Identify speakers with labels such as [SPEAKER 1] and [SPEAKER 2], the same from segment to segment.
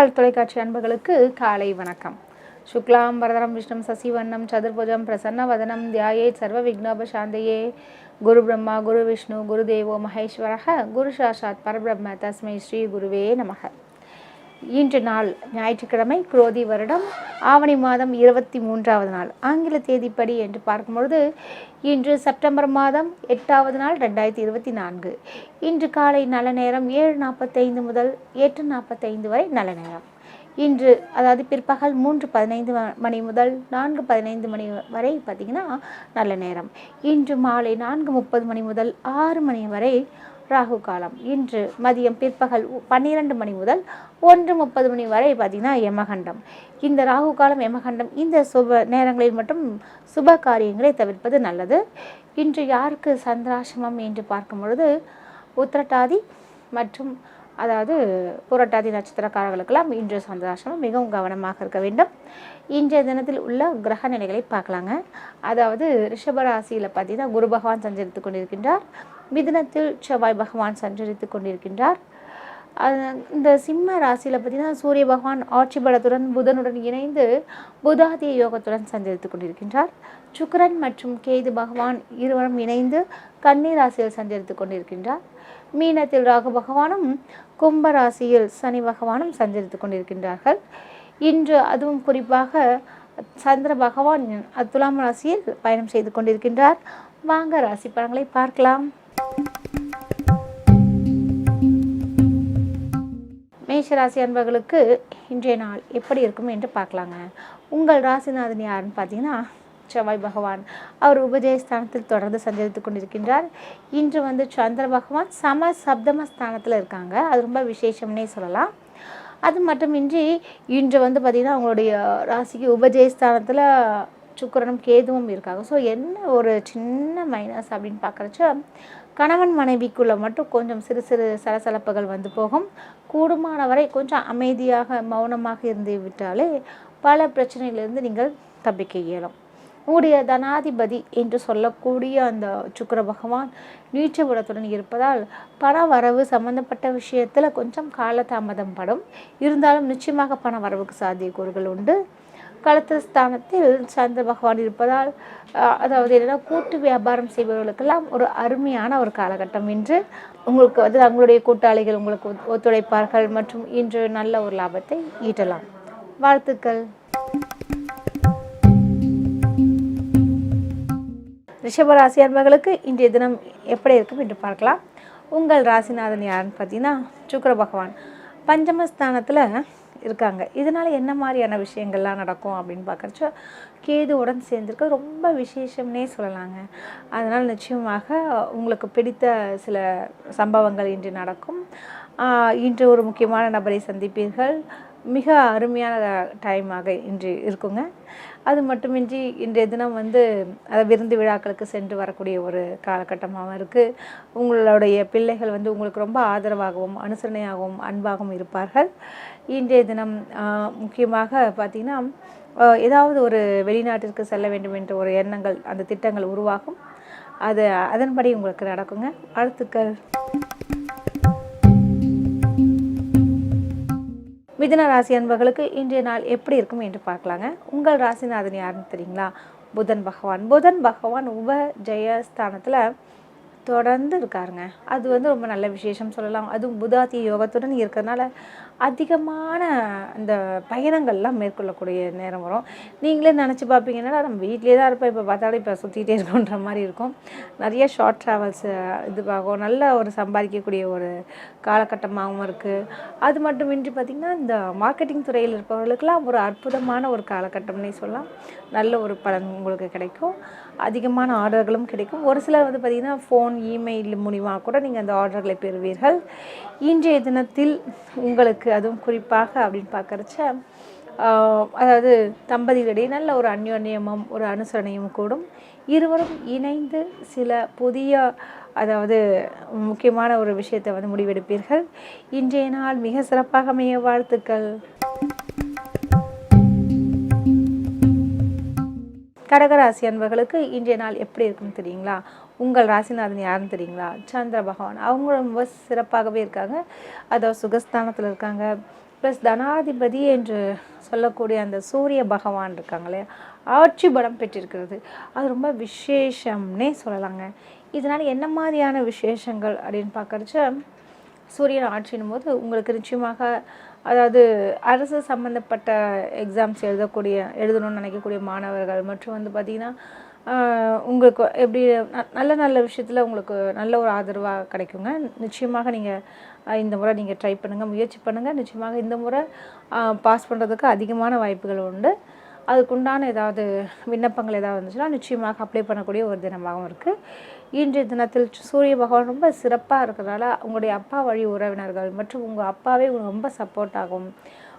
[SPEAKER 1] மக்கள் தொலைக்காட்சி அன்பர்களுக்கு காலை வணக்கம். சுக்லாம் வரதரம் விஷ்ணம் சசிவண்ணம் சதுர்புஜம் பிரசன்ன வதனம் தியாயே சர்வ விக்னோப சாந்தையே. குரு பிரம்மா குரு விஷ்ணு குரு தேவோ மகேஸ்வரக குரு சாஷாத் பரபிரம்ம தஸ்மை ஸ்ரீ குருவே நமக. இன்று நாள் ஞாயிற்றுக்கிழமை குரோதி வருடம். ஆவணி மாதம் இருபத்தி மூன்றாவது நாள். ஆங்கில தேதிப்படி என்று பார்க்கும்பொழுது இன்று செப்டம்பர் மாதம் எட்டாவது நாள் ரெண்டாயிரத்தி இருபத்தி நான்கு. இன்று காலை நல்ல நேரம் ஏழு நாற்பத்தைந்து முதல் எட்டு நாற்பத்தைந்து வரை நல்ல நேரம். இன்று அதாவது பிற்பகல் மூன்று பதினைந்து மணி முதல் நான்கு பதினைந்து மணி வரை பார்த்திங்கன்னா நல்ல நேரம். இன்று மாலை நான்கு முப்பது மணி முதல் ஆறு மணி வரை ராகு காலம். இன்று மதியம் பிற்பகல் பன்னிரெண்டு பன்னிரண்டு மணி முதல் ஒன்று முப்பது மணி வரை பார்த்திங்கன்னா யமகண்டம். இந்த ராகு காலம் யமகண்டம் இந்த சுப நேரங்களில் மட்டும் சுப காரியங்களை தவிர்ப்பது நல்லது. இன்று யாருக்கு சந்திராசிரமம் என்று பார்க்கும் பொழுது உத்திரட்டாதி மற்றும் அதாவது புரட்டாதி நட்சத்திரக்காரர்களுக்கெல்லாம் இன்று சந்திராசிரமம் மிகவும் கவனமாக இருக்க வேண்டும். இன்றைய தினத்தில் உள்ள கிரக நிலைகளை பார்க்கலாங்க. அதாவது ரிஷபராசியில் பார்த்தீங்கன்னா குரு பகவான் சஞ்சரித்து கொண்டிருக்கின்றார். மிதுனத்தில் செவ்வாய் பகவான் சஞ்சரித்து கொண்டிருக்கின்றார். இந்த சிம்ம ராசியில் பார்த்தீங்கன்னா சூரிய பகவான் ஆட்சி பலத்துடன் புதனுடன் இணைந்து புதாதிய யோகத்துடன் சஞ்சரித்து கொண்டிருக்கின்றார். சுக்கரன் மற்றும் கேது பகவான் இருவரும் இணைந்து கன்னி ராசியில் சஞ்சரித்து கொண்டிருக்கின்றார். மீனத்தில் ராகு பகவானும் கும்ப ராசியில் சனி பகவானும் சஞ்சரித்து கொண்டிருக்கின்றார்கள். இன்று அதுவும் குறிப்பாக சந்திர பகவான் துலாம் ராசியில் பயணம் செய்து கொண்டிருக்கின்றார். வாங்க ராசி படங்களை பார்க்கலாம். மேஷராசி அன்பர்களுக்கு இன்றைய நாள் எப்படி இருக்கும் என்று பார்க்கலாங்க. உங்கள் ராசிநாதன் யாருன்னு பார்த்தீங்கன்னா செவ்வாய் பகவான். அவர் உபஜயஸ்தானத்தில் தொடர்ந்து சஞ்சரித்து கொண்டிருக்கின்றார். இன்று வந்து சந்திர பகவான் சம சப்தம ஸ்தானத்தில் இருக்காங்க. அது ரொம்ப விசேஷம்னே சொல்லலாம். அது மட்டுமின்றி இன்று வந்து பார்த்திங்கன்னா அவங்களுடைய ராசிக்கு உபஜயஸ்தானத்தில் சுக்கரனும் கேதுவும் இருக்காங்க. ஸோ என்ன ஒரு சின்ன மைனஸ் அப்படின்னு பார்க்குறச்ச கணவன் மனைவிக்குள்ளே மட்டும் கொஞ்சம் சிறு சிறு சலசலப்புகள் வந்து போகும். கூடுமான வரை கொஞ்சம் அமைதியாக மௌனமாக இருந்து விட்டாலே பல பிரச்சனைகளிலிருந்து நீங்கள் தப்பிக்க இயலும். உங்களுடைய தனாதிபதி என்று சொல்லக்கூடிய அந்த சுக்கர பகவான் நீச்சபுரத்துடன் இருப்பதால் பண வரவு சம்பந்தப்பட்ட விஷயத்தில் கொஞ்சம் காலதாமதம் படும். இருந்தாலும் நிச்சயமாக பண வரவுக்கு சாத்தியக்கூறுகள் உண்டு. களத்திர ஸ்தானத்தில் சந்திர பகவான் இருப்பதால் அதாவது என்னன்னா கூட்டு வியாபாரம் செய்பவர்களுக்கெல்லாம் ஒரு அருமையான ஒரு காலகட்டம். இன்று உங்களுக்கு வந்து அவங்களுடைய கூட்டாளிகள் உங்களுக்கு ஒத்துழைப்பார்கள் மற்றும் இன்று நல்ல ஒரு லாபத்தை ஈட்டலாம். வாழ்த்துக்கள். ரிஷபராசி அன்பர்களுக்கு இன்றைய தினம் எப்படி இருக்கும் என்று பார்க்கலாம். உங்கள் ராசிநாதன் யாருன்னு பார்த்தீங்கன்னா சுக்கர பகவான். பஞ்சமஸ்தானத்தில் இருக்காங்க. இதனால் என்ன மாதிரியான விஷயங்கள்லாம் நடக்கும் அப்படின்னு பார்க்குறச்ச கேதுவுடன் சேர்ந்துருக்க ரொம்ப விசேஷம்னே சொல்லலாங்க. அதனால் நிச்சயமாக உங்களுக்கு பிடித்த சில சம்பவங்கள் இன்று நடக்கும். இன்று ஒரு முக்கியமான நபரை சந்திப்பீர்கள். மிக அருமையான டைமாக இன்று இருக்குங்க. அது மட்டுமின்றி இன்றைய தினம் வந்து அதை விருந்து விழாக்களுக்கு சென்று வரக்கூடிய ஒரு காலகட்டமாகவும் இருக்குது உங்களுடைய பிள்ளைகள் வந்து உங்களுக்கு ரொம்ப ஆதரவாகவும் அனுசரணையாகவும் அன்பாகவும் இருப்பார்கள். இன்றைய தினம் முக்கியமாக பார்த்திங்கன்னா ஏதாவது ஒரு வெளிநாட்டிற்கு செல்ல வேண்டும் என்ற ஒரு எண்ணங்கள் அந்த திட்டங்கள் உருவாகும். அது அதன்படி உங்களுக்கு நடக்குங்க. வாழ்த்துக்கள். மிதுன ராசி அன்பர்களுக்கு இன்றைய நாள் எப்படி இருக்கும் என்று பார்க்கலாங்க. உங்கள் ராசிநாதன் யாருன்னு தெரியுங்களா? புதன் பகவான். புதன் பகவான் உப ஜெயஸ்தானத்தில் தொடர்ந்து இருக்காருங்க. அது வந்து ரொம்ப நல்ல விசேஷம் சொல்லலாம். அதுவும் புதாத்திய யோகத்துடன் இருக்கிறதுனால அதிகமான அந்த பயணங்கள்லாம் மேற்கொள்ளக்கூடிய நேரம் வரும். நீங்களே நினச்சி பார்ப்பீங்கன்னா நம்ம வீட்டிலே தான் இருப்போம். இப்போ பார்த்தாலும் இப்போ சுற்றிட்டே இருக்கோன்ற மாதிரி இருக்கும். நிறைய ஷார்ட் ட்ராவல்ஸ் இதுவாகும் நல்ல ஒரு சம்பாதிக்கக்கூடிய ஒரு காலகட்டமாகவும் இருக்குது அது மட்டுமின்றி பார்த்திங்கன்னா இந்த மார்க்கெட்டிங் துறையில் இருப்பவர்களுக்கெல்லாம் ஒரு அற்புதமான ஒரு காலகட்டம்னே சொல்லலாம். நல்ல ஒரு பலன் உங்களுக்கு கிடைக்கும். அதிகமான ஆர்டர்களும் கிடைக்கும். ஒரு சிலர் வந்து பார்த்திங்கன்னா ஃபோன் இமெயில் மூலிமாக கூட நீங்கள் அந்த ஆர்டர்களை பெறுவீர்கள். இன்றைய தினத்தில் உங்களுக்கு அதுவும் குறிப்பாக அப்படின்னு பார்க்குறச்ச அதாவது தம்பதிகளிடையே நல்ல ஒரு அந்யோன்யமும் ஒரு அனுசரணையும் கூடும். இருவரும் இணைந்து சில புதிய அதாவது முக்கியமான ஒரு விஷயத்தை வந்து முடிவெடுப்பீர்கள். இன்றைய நாள் மிக சிறப்பாக அமைய வாழ்த்துக்கள். கடகராசி அன்பர்களுக்கு இன்றைய நாள் எப்படி இருக்குன்னு தெரியுங்களா? உங்கள் ராசிநாதன் யாருன்னு தெரியுங்களா? சந்திர பகவான். அவங்க ரொம்ப சிறப்பாகவே இருக்காங்க. அதோ சுகஸ்தானத்தில் இருக்காங்க. ப்ளஸ் தனாதிபதி என்று சொல்லக்கூடிய அந்த சூரிய பகவான் இருக்காங்க இல்லையா? ஆட்சி படம் பெற்றிருக்கிறது. அது ரொம்ப விசேஷம்னே சொல்லலாங்க. இதனால் என்ன மாதிரியான விசேஷங்கள் அப்படின்னு பார்க்குறச்ச சூரியன் ஆட்சினும் போது உங்களுக்கு நிச்சயமாக அதாவது அரசு சம்மந்தப்பட்ட எக்ஸாம்ஸ் எழுதக்கூடிய எழுதணும்னு நினைக்கக்கூடிய மாணவர்கள் மற்றும் வந்து பார்த்திங்கன்னா உங்களுக்கு எப்படி ந- நல்ல நல்ல விஷயத்தில் உங்களுக்கு நல்ல ஒரு ஆதரவாக கிடைக்குங்க. நிச்சயமாக நீங்கள் இந்த முறை நீங்கள் ட்ரை பண்ணுங்கள் முயற்சி பண்ணுங்கள் நிச்சயமாக இந்த முறை பாஸ் பண்ணுறதுக்கு அதிகமான வாய்ப்புகள் உண்டு. அதுக்குண்டான ஏதாவது விண்ணப்பங்கள் ஏதாவது வந்துச்சுன்னா நிச்சயமாக அப்ளை பண்ணக்கூடிய ஒரு தினமாகவும் இருக்குது இன்றைய தினத்தில் சூரிய பகவான் ரொம்ப சிறப்பாக இருக்கிறதால உங்களுடைய அப்பா வழி உறவினர்கள் மற்றும் உங்கள் அப்பாவே உங்களுக்கு ரொம்ப சப்போர்ட் ஆகும்.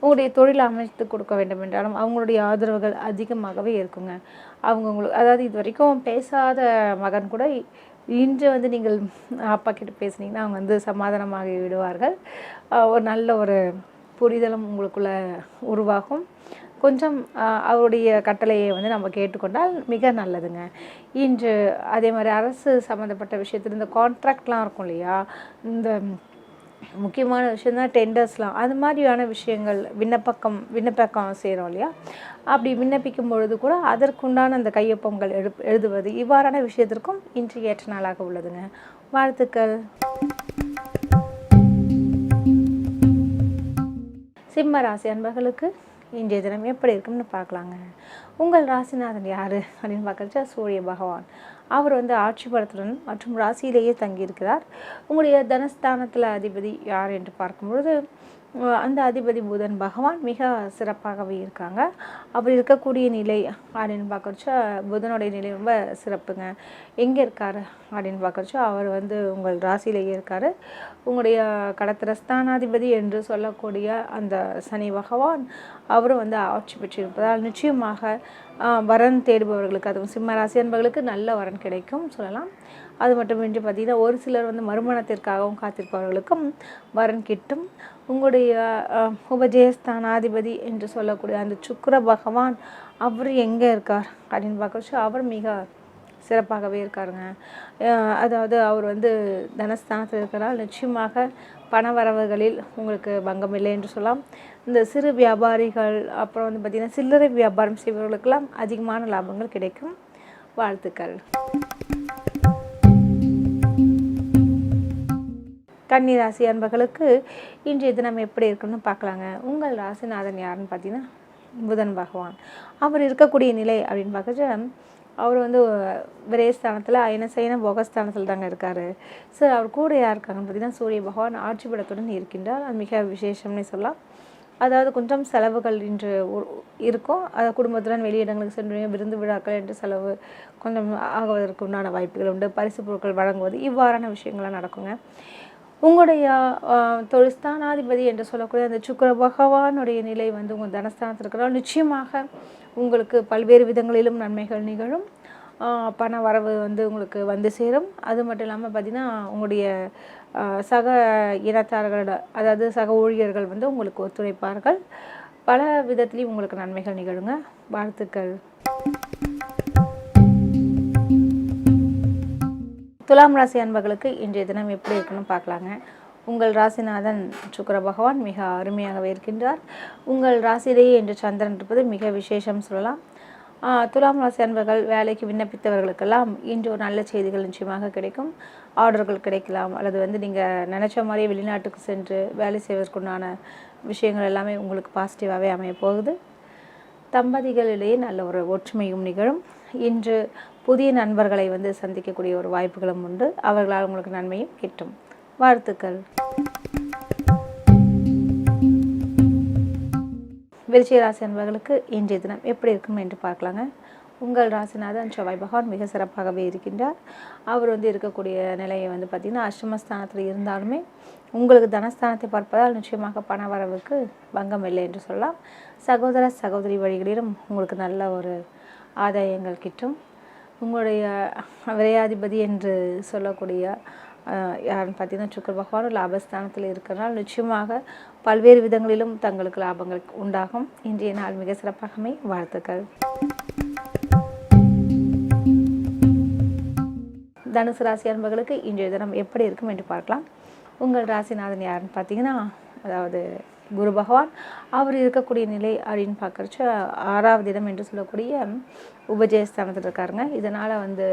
[SPEAKER 1] உங்களுடைய தொழில் அமைத்து கொடுக்க வேண்டும் என்றாலும் அவங்களுடைய ஆதரவுகள் அதிகமாகவே இருக்குங்க. அவங்க உங்களுக்கு அதாவது இது வரைக்கும் பேசாத மகன் கூட இன்று வந்து நீங்கள் அப்பா கிட்ட பேசுனீங்கன்னா அவங்க வந்து சமாதானமாகி விடுவார்கள். ஒரு நல்ல ஒரு புரிதலும் உங்களுக்குள்ள உருவாகும். கொஞ்சம் அவருடைய கட்டளையை வந்து நம்ம கேட்டுக்கொண்டால் மிக நல்லதுங்க. இன்று அதே மாதிரி அரசு சம்மந்தப்பட்ட விஷயத்தில் இந்த கான்ட்ராக்ட்லாம் இருக்கும் இல்லையா? இந்த முக்கியமான விஷயம் தான் டெண்டர்ஸ்லாம் அது மாதிரியான விஷயங்கள் விண்ணப்பக்கம் விண்ணப்பக்கம் செய்கிறோம் இல்லையா? அப்படி விண்ணப்பிக்கும் பொழுது கூட அதற்குண்டான அந்த கையொப்பங்கள் எழு எழுதுவது இவ்வாறான விஷயத்திற்கும் இன்று ஏற்ற நாளாக உள்ளதுங்க. வாழ்த்துக்கள். சிம்ம ராசி அன்பர்களுக்கு இன்றைய தினம் எப்படி இருக்கும்னு பார்க்கலாங்க. உங்கள் ராசிநாதன் யார்? அப்படின்னு பார்க்குறச்சா சூரிய பகவான். அவர் வந்து ஆட்சி பலத்துடன் மற்றும் ராசியிலேயே தங்கியிருக்கிறார். உங்களுடைய தனஸ்தானத்தில் அதிபதி யார் என்று பார்க்கும்பொழுது அந்த அதிபதி புதன் பகவான் மிக சிறப்பாகவே இருக்காங்க. அவர் இருக்கக்கூடிய நிலை அப்படின்னு பார்க்குறச்சோ புதனுடைய நிலை ரொம்ப சிறப்புங்க. எங்கே இருக்கார் அப்படின்னு பார்க்குறச்சோ அவர் வந்து உங்கள் ராசியிலேயே இருக்கார். உங்களுடைய கடத்திரஸ்தானாதிபதி என்று சொல்லக்கூடிய அந்த சனி பகவான் அவரும் வந்து ஆட்சி பெற்றிருப்பதால் நிச்சயமாக வரன் தேடுபவர்களுக்கு அதுவும் சிம்ம ராசி என்பவர்களுக்கு நல்ல வரன் கிடைக்கும் சொல்லலாம். அது மட்டுமின்றி பார்த்தீங்கன்னா ஒரு சிலர் வந்து மறுமணத்திற்காகவும் காத்திருப்பவர்களுக்கும் வரன் கிட்டும். உங்களுடைய உபஜயஸ்தானாதிபதி என்று சொல்லக்கூடிய அந்த சுக்கர பகவான் அவர் எங்கே இருக்கார் அப்படின்னு பார்க்கறச்சா அவர் மிக சிறப்பாகவே இருக்காருங்க. அதாவது அவர் வந்து தனஸ்தானத்தில் இருக்கிறால் நிச்சயமாக பண வரவுகளில் உங்களுக்கு பங்கம் இல்லை என்று சொல்லலாம். இந்த சிறு வியாபாரிகள் அப்புறம் வந்து பார்த்திங்கன்னா சில்லறை வியாபாரம் செய்பவர்களுக்கெல்லாம் அதிகமான லாபங்கள் கிடைக்கும். வாழ்த்துக்கள். கன்னி ராசி அன்பர்களுக்கு இன்றைய தினம் எப்படி இருக்குன்னு பார்க்கலாங்க. உங்கள் ராசிநாதன் யாருன்னு பார்த்தீங்கன்னா புதன் பகவான். அவர் இருக்கக்கூடிய நிலை அப்படின்னு பார்க்கச்ச அவர் வந்து விரயஸ்தானத்தில் அயனசயன போகஸ்தானத்தில் தாங்க இருக்கார். சார் அவர் கூட யார் இருக்காங்கன்னு பார்த்தீங்கன்னா சூரிய பகவான் ஆட்சி படத்துடன் இருக்கின்றார். அது மிக விசேஷம்னு சொல்லலாம். அதாவது கொஞ்சம் செலவுகள் இன்று இருக்கும். அது குடும்பத்துடன் வெளியிடங்களுக்கு சென்று விருந்து விழாக்கள் என்று செலவு கொஞ்சம் ஆகுவதற்கு உண்டான வாய்ப்புகள் உண்டு. பரிசு பொருட்கள் வழங்குவது இவ்வாறான விஷயங்கள்லாம் நடக்குங்க. உங்களுடைய ஆஹ், தொழில்ஸ்தானாதிபதி என்று சொல்லக்கூடிய அந்த சுக்கர பகவானுடைய நிலை வந்து உங்கள் தனஸ்தானத்தில் இருக்கிறால் நிச்சயமாக உங்களுக்கு பல்வேறு விதங்களிலும் நன்மைகள் நிகழும். பண வரவு வந்து உங்களுக்கு வந்து சேரும். அது மட்டும் இல்லாமல் பார்த்தீங்கன்னா உங்களுடைய சக இனத்தார்களோட அதாவது சக ஊழியர்கள் வந்து உங்களுக்கு ஒத்துழைப்பார்கள். பல விதத்துலேயும் உங்களுக்கு நன்மைகள் நிகழுங்க. வாழ்த்துக்கள். துலாம் ராசி அன்பர்களுக்கு இன்றைய தினம் எப்படி இருக்குன்னு பார்க்கலாங்க. உங்கள் ராசிநாதன் சுக்கர பகவான் மிக அருமையாகவே இருக்கின்றார். உங்கள் ராசியிலேயே இன்று சந்திரன் இருப்பது மிக விசேஷம் சொல்லலாம். துலாம் ராசி அன்பர்கள் வேலைக்கு விண்ணப்பித்தவர்களுக்கெல்லாம் இன்று ஒரு நல்ல செய்திகள் நிச்சயமாக கிடைக்கும். ஆர்டர்கள் கிடைக்கலாம். அல்லது வந்து நீங்கள் நினச்ச மாதிரியே வெளிநாட்டுக்கு சென்று வேலை செய்வதற்குண்டான விஷயங்கள் எல்லாமே உங்களுக்கு பாசிட்டிவாகவே அமைய போகுது தம்பதிகளிடையே நல்ல ஒரு ஒற்றுமையும் நிகழும். இன்று புதிய நண்பர்களை வந்து சந்திக்கக்கூடிய ஒரு வாய்ப்புகளும் உண்டு. அவர்களால் உங்களுக்கு நன்மையும் கிட்டும். வாழ்த்துக்கள். விருச்சிக ராசி அன்பர்களுக்கு இன்றைய தினம் எப்படி இருக்கும் என்று பார்க்கலாங்க. உங்கள் ராசிநாதன் செவ்வாய் பகவான் மிக சிறப்பாகவே இருக்கின்றார். அவர் வந்து இருக்கக்கூடிய நிலையை வந்து பார்த்திங்கன்னா அஷ்டமஸ்தானத்தில் இருந்தாலுமே உங்களுக்கு தனஸ்தானத்தை பார்ப்பதால் நிச்சயமாக பண வரவுக்கு பங்கம் இல்லை என்று சொல்லலாம். சகோதர சகோதரி வழிகளிலும் உங்களுக்கு நல்ல ஒரு ஆதாயங்கள் கிட்டும். உங்களுடைய விரையாதிபதி என்று சொல்லக்கூடிய யாருன்னு பார்த்தீங்கன்னா சுக்கர பகவான் லாபஸ்தானத்தில் இருக்கிறனால் நிச்சயமாக பல்வேறு விதங்களிலும் தங்களுக்கு லாபங்கள் உண்டாகும். இன்றைய நாள் மிக சிறப்பாகவே வாழ்த்துக்கள். தனுசு ராசி அன்பர்களுக்கு இன்றைய தினம் எப்படி இருக்கும் என்று பார்க்கலாம். உங்கள் ராசிநாதன் யாருன்னு பார்த்தீங்கன்னா அதாவது குரு பகவான். அவர் இருக்கக்கூடிய நிலை அப்படின்னு பார்க்குறச்ச ஆறாவது இடம் என்று சொல்லக்கூடிய உபஜயஸ்தானத்தில் இருக்காருங்க. இதனால் வந்து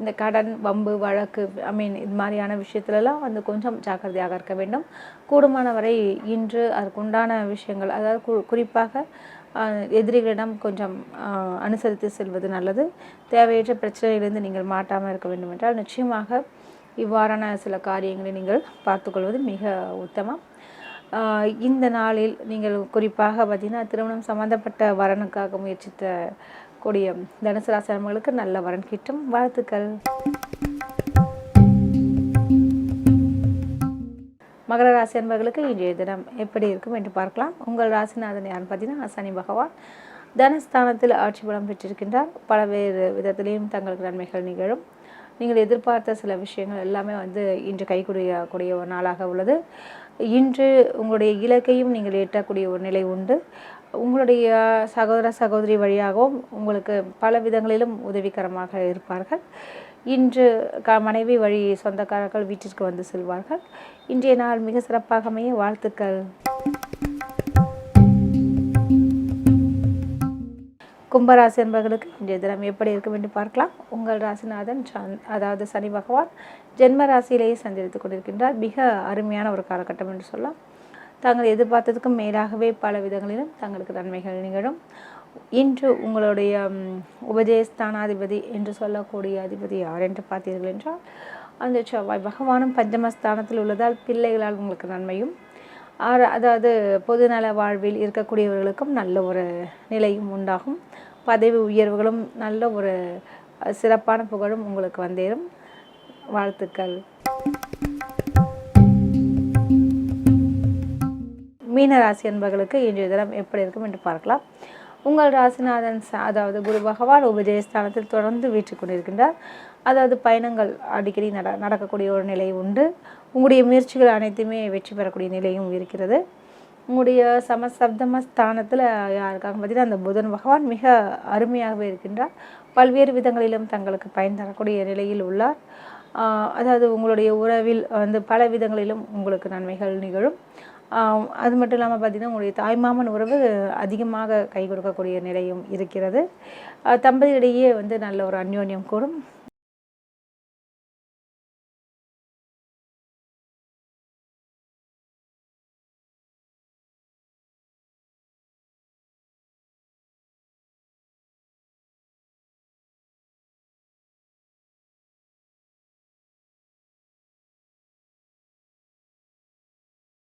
[SPEAKER 1] இந்த கடன் வம்பு வழக்கு ஐ மீன் இது மாதிரியான விஷயத்துலலாம் வந்து கொஞ்சம் ஜாக்கிரதையாக இருக்க வேண்டும். கூடுமான வரை இன்று அதற்குண்டான விஷயங்கள் அதாவது கு குறிப்பாக எதிரிகளிடம் கொஞ்சம் அனுசரித்து செல்வது நல்லது. தேவையற்ற பிரச்சனையிலிருந்து நீங்கள் மாட்டாமல் இருக்க வேண்டும் என்றால் நிச்சயமாக இவ்வாறான சில காரியங்களை நீங்கள் பார்த்துக்கொள்வது மிக உத்தமம். இந்த நாளில் நீங்கள் குறிப்பாக பார்த்தீங்கன்னா திருமணம் சம்பந்தப்பட்ட வரனுக்காக முயற்சித்த கூடிய தனுசு ராசி அன்பர்களுக்கு நல்ல வரன் கிட்டும் வாழ்த்துக்கள். மகர ராசி அன்பர்களுக்கு இன்றைய தினம் எப்படி இருக்கும் என்று பார்க்கலாம். உங்கள் ராசிநாதன் யாருன்னு பார்த்தீங்கன்னா சனி பகவான். தனஸ்தானத்தில் ஆட்சி பலம் பெற்றிருக்கின்றார். பலவேறு விதத்திலையும் தங்களுக்கு நன்மைகள் நிகழும். நீங்கள் எதிர்பார்த்த சில விஷயங்கள் எல்லாமே வந்து இன்று கைகூடிய கூடிய ஒரு நாளாக உள்ளது. இன்று உங்களுடைய இலக்கையும் நீங்கள் எட்டக்கூடிய ஒரு நிலை உண்டு. உங்களுடைய சகோதர சகோதரி வழியாகவும் உங்களுக்கு பல விதங்களிலும் உதவிகரமாக இருப்பார்கள். இன்று க மனைவி வழி சொந்தக்காரர்கள் வீட்டிற்கு வந்து செல்வார்கள். இன்றைய நாள் மிக சிறப்பாக அமைய வாழ்த்துக்கள். கும்பராசி என்பவர்களுக்கு இன்றைய தினம் எப்படி இருக்கும் என்று பார்க்கலாம். உங்கள் ராசிநாதன் சந் அதாவது சனி பகவான் ஜென்ம ராசியிலேயே சந்தித்துக் கொண்டிருக்கின்றார். மிக அருமையான ஒரு காலகட்டம் என்று சொல்லலாம். தாங்கள் எதிர்பார்த்ததுக்கும் மேலாகவே பல விதங்களிலும் தங்களுக்கு நன்மைகள் நிகழும். இன்று உங்களுடைய உபஜயஸ்தானாதிபதி என்று சொல்லக்கூடிய அதிபதி யார் என்று பார்த்தீர்கள் என்றால் அந்த செவ்வாய் பகவானும் பஞ்சமஸ்தானத்தில் உள்ளதால் பிள்ளைகளால் உங்களுக்கு நன்மையும் அதாவது பொதுநல வாழ்வில் இருக்கக்கூடியவர்களுக்கும் நல்ல ஒரு நிலையும் உண்டாகும். பதவி உயர்வுகளும் நல்ல ஒரு சிறப்பான புகழும் உங்களுக்கு வந்தேறும். வாழ்த்துக்கள். மீன ராசி என்பவர்களுக்கு இன்றைய தினம் எப்படி இருக்கும் என்று பார்க்கலாம். உங்கள் ராசிநாதன் அதாவது குரு பகவான் உபஜயஸ்தானத்தில் தொடர்ந்து வீற்றுக் கொண்டிருக்கின்றார். அதாவது பயணங்கள் அடிக்கடி நட நடக்கக்கூடிய ஒரு நிலை உண்டு. உங்களுடைய முயற்சிகள் அனைத்துமே வெற்றி பெறக்கூடிய நிலையும் இருக்கிறது. உங்களுடைய சமசப்தம ஸ்தானத்தில் யாருக்காக பார்த்தீங்கன்னா அந்த புதன் பகவான் மிக அருமையாகவே இருக்கின்றார். பல்வேறு விதங்களிலும் தங்களுக்கு பயன் தரக்கூடிய நிலையில் உள்ளார். அதாவது உங்களுடைய உறவில் வந்து பல விதங்களிலும் உங்களுக்கு நன்மைகள் நிகழும். அது மட்டும் இல்லாமல் பார்த்தீங்கன்னா உங்களுடைய தாய்மாமன் உறவு அதிகமாக கை கொடுக்கக்கூடிய நிலையும் இருக்கிறது. தம்பதியிடையே வந்து நல்ல ஒரு அந்யோன்யம் கூடும்.